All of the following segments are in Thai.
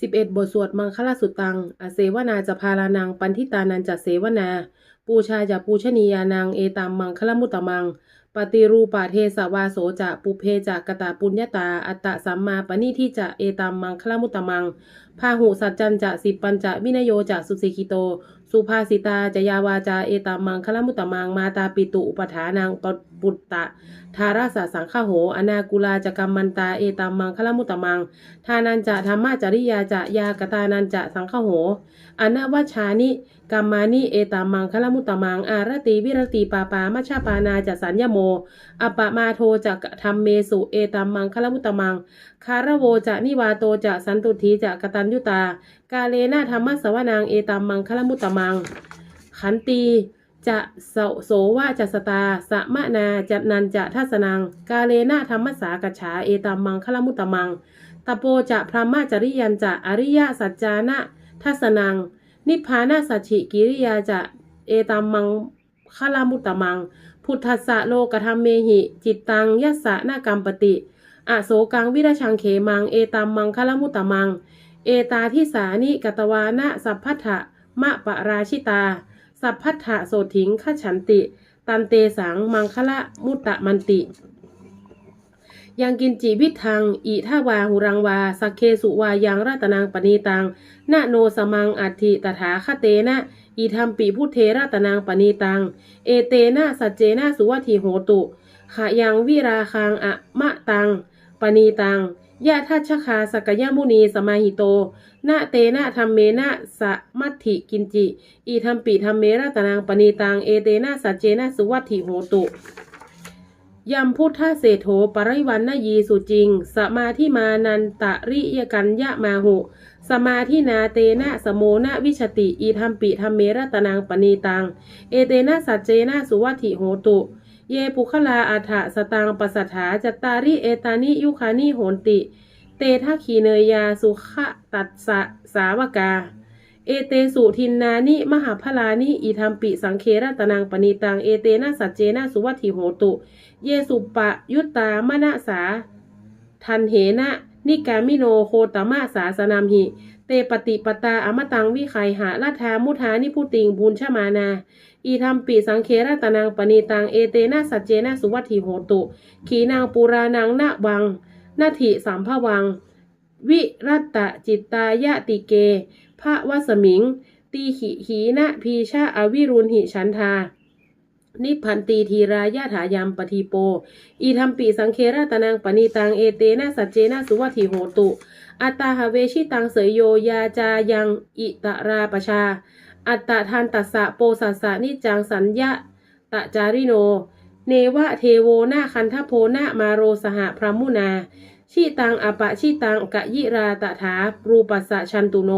11 บทสวดมังคลสุตัง อเสวนาจะพารานัง ปันทิตานันจะเสวนา ปูชาจะปูชนียานัง เอตามมังคลมุตตะมัง ปฏิรูปาเทสวาโสจะปุเพจะกตาปุญญาตา อัตตะสัมมาปณิที่จะเอตามมังคลมุตตะมังพาหุสัจจันจะสิปัญจะวินโยจะสุสิกิโต สุภาสิตาจยาวาจาเอตามังคลมุตตะมังมาตาปิตุอุปถานังปปุตตะทาราสสังฆโห อนากุลาจกรรมมันตาเอตามังคลมุตตะมัง ทานันจะธรรมาจริยาจะยากตานันจะสังฆโห อนวัชานิ กัมมานิเอตามังคลมุตตมัง อารติวิรติปาปามัชฌาปานาจะสัญญโม อปปมาโทจะธรรมเมสุเอตามังคลมุตตมัง คารโวจะนิวาโตจะสันตุทีจะกตัญยุตา กาเลนะธรรมสวนางเอตามังคลมุตตมัง ขันตีจะโสโสวะจะสตาสะมะนาจะนันจะทัสนัง กาเลนะธรรมสากฉาเอตามังคลมุตตมัง ตโปจะพรหมจริยันจะอริยสัจจานะทัสนัง นิพพานาสัจฉิกิริยาจะเอตัมมังคลามุตตมัง พุทธัสสะโลกธรรมเมหิ จิตตังยัสสะนากรรมปติอโศกังวิรชังเขมัง เอตัมมังคลามุตตมัง เอตาทิสานิกตวานะสัพพัทธะมะปะราชิตา สัพพัทธะโสถิงขฉันติ ตันเตสังมังคละมุตตะมันติ ยังกินจีวิทัง อิทาวาหุรังวา สักเคสุวายังรัตนังปณีตัง นาโนสมังอัติตถาคเตนะ อีธรรมปีพุทเทรัตนังปณีตัง เอเตนะสัจเจนะสุวัติโหตุขะยังวิราคังอะมะตัง ปณีตังยะทัชคาสกยมุนีสมาหิโตนะเตนะธรรมเมนะสะมัตถิกินจิ อีธรรมปีธรรมเมรัตนังปณีตัง เอเตนะสัจเจนะสุวัติโหตุ ยัมพุทธเศโธปริวันนยีสุจริง สมาธิมานันตริยกัญญะมาหุ สมาธินาเตนะสโมนะวิชติ อีธรรมปิธรรมเมรตนังปณีตัง เอเตนะสัจเจนะสุวัติโหตุ เยปุคลาอัฏฐสตังปสัทธาจตตาริเอตานิยุคานิโหนติ เตทัคขีเนยยาสุขะตัสสะสาวกา เอเตสุทินนานิมหาพลานิอีธรรมปิสังเครตนังปณีตังเอเตนะสัจเจนะสุวัติโหตุ เยสุปะยุตตามณสาทันเหนะนิกามิโนโคตมะสาสนามหิ เตปฏิปตาอมตังวิไคหะลัทธามุทานิพุติงบุญชมานา อีธรรมปีสังเครตนังปณีตังเอเตนะสัจเจนะสุวัตถิโหตุ ขีนางปุรานังนะวังนาถิสามภวัง วิรัตจิตตายะติเก พระวสมิง ตีหิหีนะพีชาอวิรุณหิฉันทา นิพันตีทีรายาถายามปทีโป อีธรรมปีสังเคราตนังปณีตังเอเตนะสัจเจนะสุวัติโหตุอัตตาหาเวชิตังเสยโยยาจายังอิตราปชา อัตตาทันตัสสะโปสัสสะนิจังสัญญะตะจาริโน เนวะเทโวนาคันทโพนามาโรสหพรหมุนาชิตังอปะชิตังกะยิราตถาปรูปัสสะชันตุโน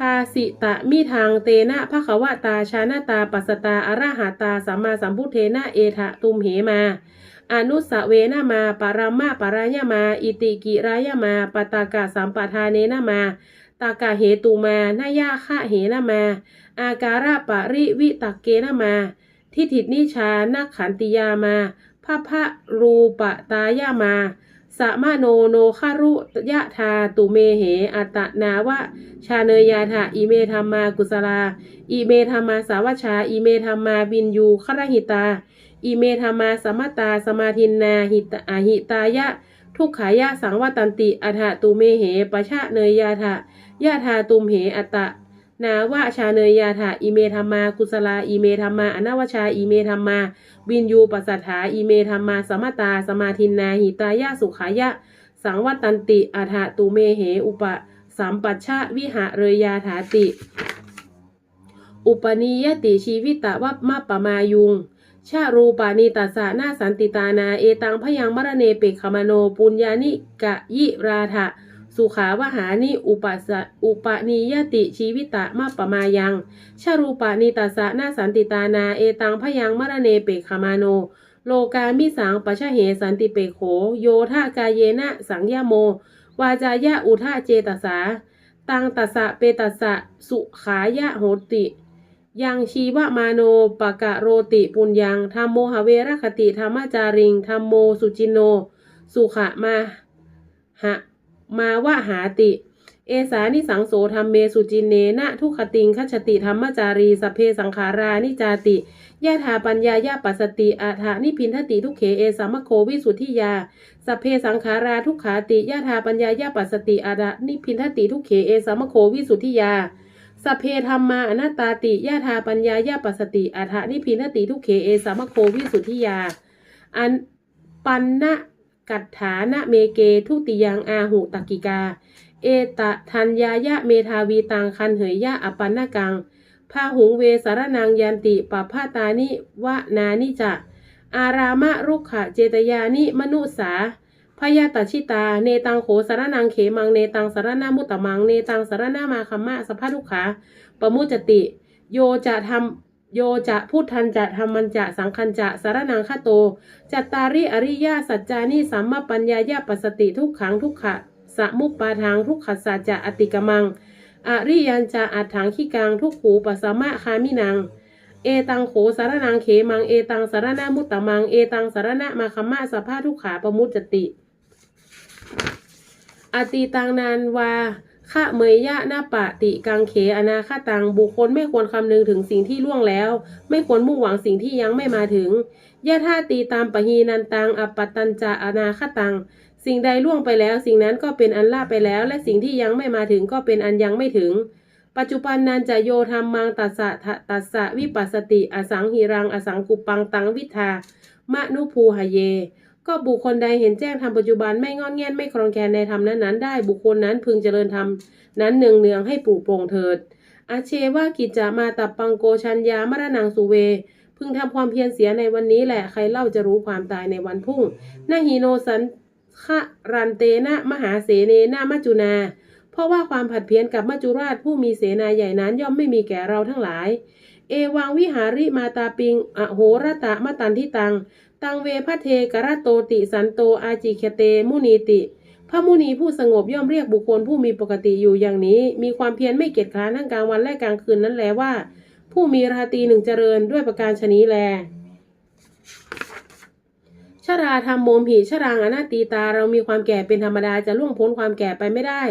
ภาสิตะมิทางเตนะภควตาชานาตาปัสตาอรหาตาสัมมาสัมพุทเทนะเอทะตุมเหมา อนุสเวนะมาปารามาปารายมา อิติกิรายมาปตากะสัมปทาเนนะมาตากะเหตุมานายาคะเหนะมา อาการะปริวิตักเกนะมา ทิฏฐินิชานักขันติยามาพระพะรูปตายามา สะมาโนโนคารุยะทาตุเมเหอัตนาวะชาเนยยาถะอีเมธรรมากุสลาอีเมธรรมาสาวชาอีเมธรรมาบินยูครหิตาอีเมธรรมาสมตาสมาทินนาหิตอาหิตายะ ทุกขายะสังวตันติอัฏฐตุเมเหปะชะเนยยาถะยะทาตุมเหอัตตะ นาวะชาเนยยาถะอีเมธรรมา กุสลาอีเมธรรมา อนาวชาอีเมธรรมา วินยูปัสสัทธาอีเมธรรมา สมตา สมาทินนาหิตายะสุขายะ สังวัตันติอัฏฐตุเมเหอุปสัมปัชชะวิหะเรยาถาติ อุปนิยติชีวิตะวัปมะปมายุง ชารูปานิตัสสะนาสันติตานา เอตังพยังมรเนเปกขมโนปุญญานิกะยิราถะ สุขาวหานิอุปสะอุปนิยติชีวิตะมะปมายังชารูปนิตัสะนาสันติตานาเอตังพยังมรเนเปกขมาโน โลกามิสังปชะเหสันติเปโข โยธากายเยนะสังยโม วาจายะอุทาเจตสา ตังตัสะเปตัสสะสุขายะโหติยังชีวมาโนปะกะโรติปุญญังธรรมโมหเวรคติธรรมจาริงธรรมโมสุจินโน สุขะมาหะ มาวะหาติ เอสานิสังโสธรรมเมสุจินเนนะทุกขติงคัจฉติธรรมจารีสเพสังขารานิจาติยะถาปัญญายาปัสสติอาถานิพินทติทุกเขเอสามโควิสุทธิยาสเพสังขาราทุกขาติยะถาปัญญายาปัสสติอาถานิพินทติทุกเขเอสามโควิสุทธิยาสเพธรรมาอนัตาติยะถาปัญญายาปัสสติอาถานิพินทติทุกเขเอสามโควิสุทธิยา อันปันนะ กัตถานะเมเกทุติยังอาหุตกิกา เอตะทัญญายะเมทาวีตังคันเหยยะอปันนกังพาหุงเวสารนังยันติปปพาตานิวะนานิจะ อารามะรุกขะเจตยานิมนุสาพยาตชิตา เนตังโขสารนังเขมัง เนตังสารนามุตตมัง เนตังสารนามาคัมมะสภาทุกขาปมุจติ โยจะทำ โยจะพุทธันจะธรรมันจะสังคันจะสารนังคโตจัตตาริอริยาสัจจานิสัมมาปัญญายาปัสติทุกขังทุกขะสมุปปาทางทุกขสัจจะอติกมัง อริยันจะอัดถังขี้กังทุกขูปัสมะคามินัง เอตังโขสารนังเขมังเอตังสารนามุตตมังเอตังสารนามาคัมมะสภาทุกขาปมุจจติ อติตังนานวา ฆะเมยยะนาปะติกังเขอนาคตังบุคคลไม่ควรคำนึงถึงสิ่งที่ล่วงแล้ว ไม่ควรมุ่งหวังสิ่งที่ยังไม่มาถึงยะท่าตีตามปะฮีนันตังอปตัญจะอนาคตัง สิ่งใดล่วงไปแล้ว สิ่งนั้นก็เป็นอันล่าไปแล้ว และสิ่งที่ยังไม่มาถึงก็เป็นอันยังไม่ถึง ปัจจุบันนันจะโยธรรมังตัสสะทะตัสสะวิปัสสติ อสังหิรังอสังกุปังตังวิทามะนุภูหเย ก็บุคคลใดเห็นแจ้งธรรมปัจจุบันไม่งอนแง่นไม่คลองแคลนในธรรมนั้นๆได้บุคคลนั้นพึงเจริญธรรมนั้นเนืองเนืองให้ปลูกโปร่งเถิดอาเชว่ากิจจะมาตับปังโกชัญญามรณังสุเว พึงทำความเพียรเสียในวันนี้แหละใครเล่าจะรู้ความตายในวันพุ่งนาฮีโนสันขะรันเตนะมหาเสเนนามัจจุนา เพราะว่าความผัดเพี้ยนกับมัจจุราชผู้มีเสนาใหญ่นั้นย่อมไม่มีแก่เราทั้งหลาย เอวังวิหาริมาตาปิง อโหรตะมะตันทิตัง ตังเวพะเทกระโตติสันโตอาจิเคเต มุนีติ พระมุนีผู้สงบย่อมเรียกบุคคลผู้มีปกติอยู่อย่างนี้ มีความเพียรไม่เกียจคร้านทั้งกลางวันและกลางคืนนั้นแลว่า ผู้มีราตรีหนึ่งเจริญด้วยประการชนี้แลชราธรรมโมมหิชรางอนาตีตาเรามีความแก่เป็นธรรมดาจะล่วงพ้นความแก่ไปไม่ได้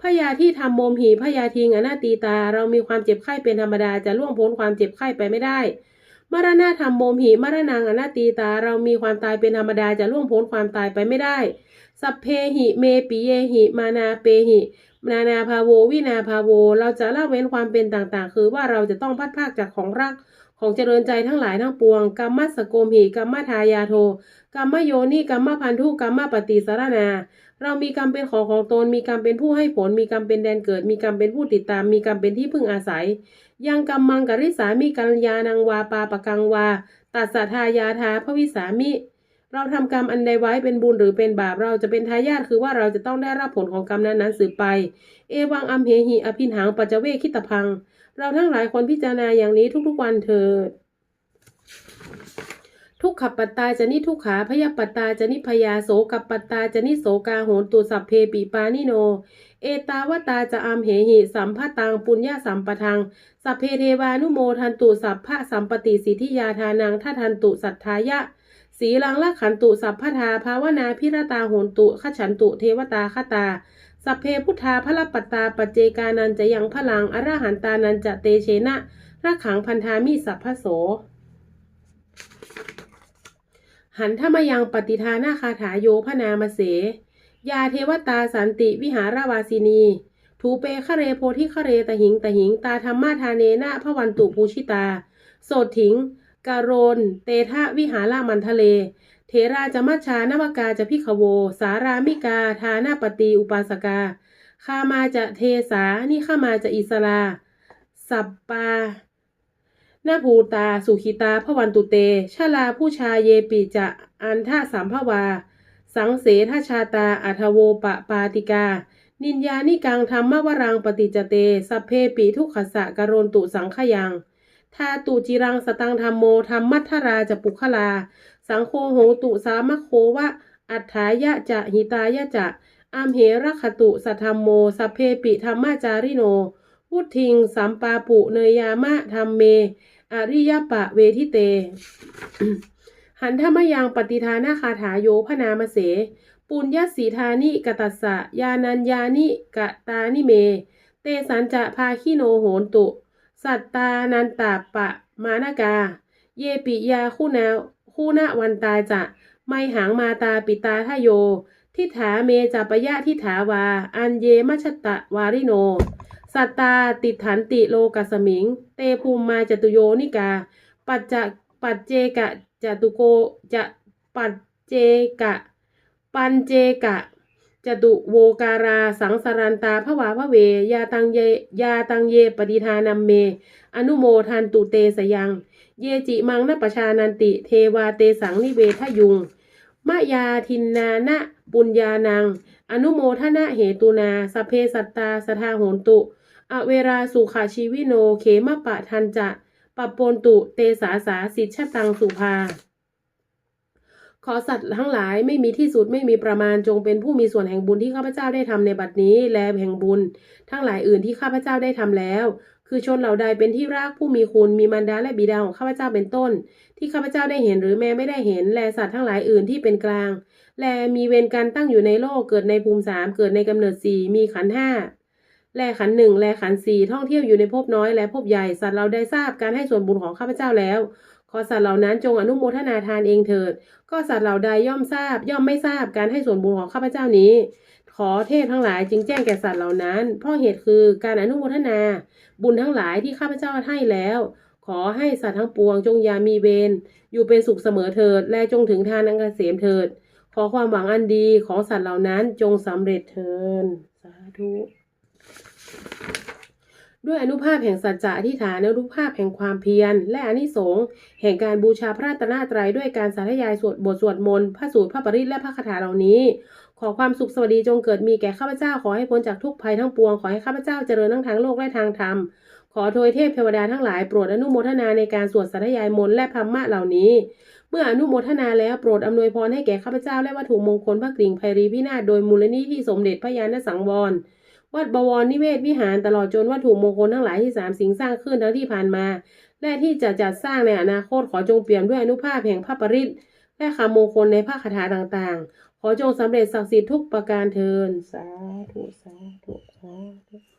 พยาที่ทำโมมหิพยาทิงอนาตีตา เรามีความเจ็บไข้เป็นธรรมดาจะล่วงพ้นความเจ็บไข้ไปไม่ได้ มรณะธรรมโมมหิมรณังอนาตีตาเรามีความตายเป็นธรรมดาจะล่วงพ้นความตายไปไม่ได้ สัพเพหิเมปิเยหิ มานาเปหินานาภาโววินาภาโว เราจะละเว้นความเป็นต่างๆ คือว่าเราจะต้องพัดภาคจากของรักของเจริญใจทั้งหลายทั้งปวงกรรมสโกมหิกรรมทายาโทกรรมโยนิกรรมพันธุกรรมปฏิสารนา เรามีกรรมเป็นของของตน มีกรรมเป็นผู้ให้ผล มีกรรมเป็นแดนเกิด มีกรรมเป็นผู้ติดตาม มีกรรมเป็นที่พึ่งอาศัย ยังกรรมมังกริสามีกัลยานังวาปาปะกังวา ตัสสะทายาทาพระวิสามิ เราทำกรรมอันใดไว้เป็นบุญหรือเป็นบาป เราจะเป็นทายาทคือว่าเราจะต้องได้รับผลของกรรมนั้นๆสืบไป เอวังอัมเหหิอภินหังปัจจเวคิตพัง เราทั้งหลายควรพิจารณาอย่างนี้ทุกๆวันเถิด ทุกขปัตตาจะนิทุกขาพยปัตตาจะนิพยาโสกับปัตตาจะนิโสกาโหนตุสัพเพปิปานิโน เอตาวตาจะอัมเหหิสัมภตังปุญญาสัมปทัง สัพเพเทวานุโมทันตุสัพพะสัมปติสิทธิยาทานังทัทันตุสัทธายะสีลังละขันตุสัพพทาภาวนาพิรตาโหนตุขฉันตุเทวตาคตา สัพเพพุทธาพระปัตตาปเจกานันจะยังพลังอรหันตานันจะเตเชนะรักขังพันธามิสัพพโส หันธมยังปฏิทานาคาถาโยพนามเส ยาเทวตาสันติวิหารวาสินีทูเปคะเรโพธิคะเรตหิงตหิงตาธรรมาทาเนนะพระวันตุปูชิตา โสดถิงกาโรนเตทะวิหารามันทะเล เทราจะมัชชานวกาจะพิขโว สารามิกา ทานาปตีอุปาสกาข้ามาจะเทสานี่ข้ามาจะอิสลาสัปปา นาภูตา สุขิตาพวันตุเต ชาลาผู้ชาเยปิจะอันทะสามภวา สังเสทชาตาอัทโวปะปาติกา นินยานิกังธรรมวรังปฏิจเต สัพเพปิทุกขสะกรนตุสังขยังทาตุจิรังสตังธรรมโมธรรมมัทธราจะปุคลา สังโฆโหตุสามะโควะ อัฏฐายะจะหิตายะจะอัมเหรคตุสัทธรรมโมสัพเพปิธรรมจาริโนวุทิงสัมปาปุเนยามะธรรมเม อริยปะเวทิเต หันธรรมยังปฏิทานาคาถาโยพนามเส ปุญญสีธานิกตัสสะยานัญญานิกะตานิเม เตสันจะพาคิโนโหนตุ สัตตานันตาปะมานากา เยปิยาคู่นาคู่นาวันตาจะไมหังมาตาปิตาทโยทิฏฐาเมจัปยะทิฏฐาวา อันเยมัชตะวาริโน สัตตาติฐันติโลกัสมิง เตภูมิมาจตุโยนิกา ปัจจะปัจเจกะจตุโกจะปัจเจกะ ปันเจกะจตุโวการา สังสารันตาภวาพระเวยาตังเยยาตังเยปฏิทานัมเม อนุโมทันตุเตสยัง เยจิมังนปชานันติ เทวาเตสังนิเวทยุงมะยาทินนานะปุญญานัง อนุโมทนะเหตุนาสเพสัตตาสทาโหนตุ อเวราสุขาชีวิโนเขมปะทันจะปปปนตุเตสาสาสิชตังสุภา ขอสัตว์ทั้งหลายไม่มีที่สุดไม่มีประมาณจงเป็นผู้มีส่วนแห่งบุญที่ข้าพเจ้าได้ทำในบัดนี้ และแห่งบุญ ทั้งหลายอื่นที่ข้าพเจ้าได้ทำแล้ว คือชนเหล่าใดเป็นที่รักผู้มีคุณมีมารดาและบิดาของข้าพเจ้าเป็นต้น ที่ข้าพเจ้าได้เห็นหรือแม้ไม่ได้เห็นและสัตว์ทั้งหลายอื่นที่เป็นกลาง และมีเวรการตั้งอยู่ในโลกเกิดในภูมิสามเกิดในกำเนิดสี่มีขันห้า แลขันหนึ่งแลขันสี่ท่องเที่ยวอยู่ในภพน้อยและภพใหญ่สัตว์เราได้ทราบการให้ส่วนบุญของข้าพเจ้าแล้วขอสัตว์เหล่านั้นจงอนุโมทนาทานเองเถิด ก็สัตว์เหล่าใดย่อมทราบ ย่อมไม่ทราบการให้ส่วนบุญของข้าพเจ้านี้ ขอเทพทั้งหลายจึงแจ้งแก่สัตว์เหล่านั้น เพราะเหตุคือการอนุโมทนา บุญทั้งหลายที่ข้าพเจ้าให้แล้ว ขอให้สัตว์ทั้งปวงจงอย่ามีเวรอยู่เป็นสุขเสมอเถิด และจงถึงทานอันเกษมเถิด ขอความหวังอันดีของสัตว์เหล่านั้นจงสำเร็จเถิดสาธุ ด้วยอนุภาพแห่งสัจจะอธิษฐานอนุภาพแห่งความเพียร และอนิสงส์แห่งการบูชาพระตนตรัยด้วยการสาธยายสวดบทสวดมนต์พระสูตรพระปริตและพระคาถาเหล่านี้ ขอความสุขสวัสดีจงเกิดมีแก่ข้าพเจ้าขอให้พ้นจากทุกภัยทั้งปวง ขอให้ข้าพเจ้าเจริญทั้งทางโลกและทางธรรม ขอโทยเทพเทวดาทั้งหลายโปรดอนุโมทนาในการสวดสาธยายมนต์และธรรมะเหล่านี้ เมื่ออนุโมทนาแล้วโปรดอำนวยพรให้แก่ข้าพเจ้าและวัตถุมงคลพระกริ่งไพรีพินาศโดยมูลนิธิสมเด็จพระยาณสังวร วัดบวรนิเวศวิหารตลอดจนวัตถุมงคลทั้งหลายที่สามสิงสร้างขึ้นทั้งที่ผ่านมา และที่จะจัดสร้างในอนาคตขอจงเปี่ยมด้วยอนุภาพแห่งพระปริศและคำมงคลในพระคาถาต่างๆ ขอจงสำเร็จศักดิ์สิทธิ์ทุกประการเทินสาธุสาธุสาธุ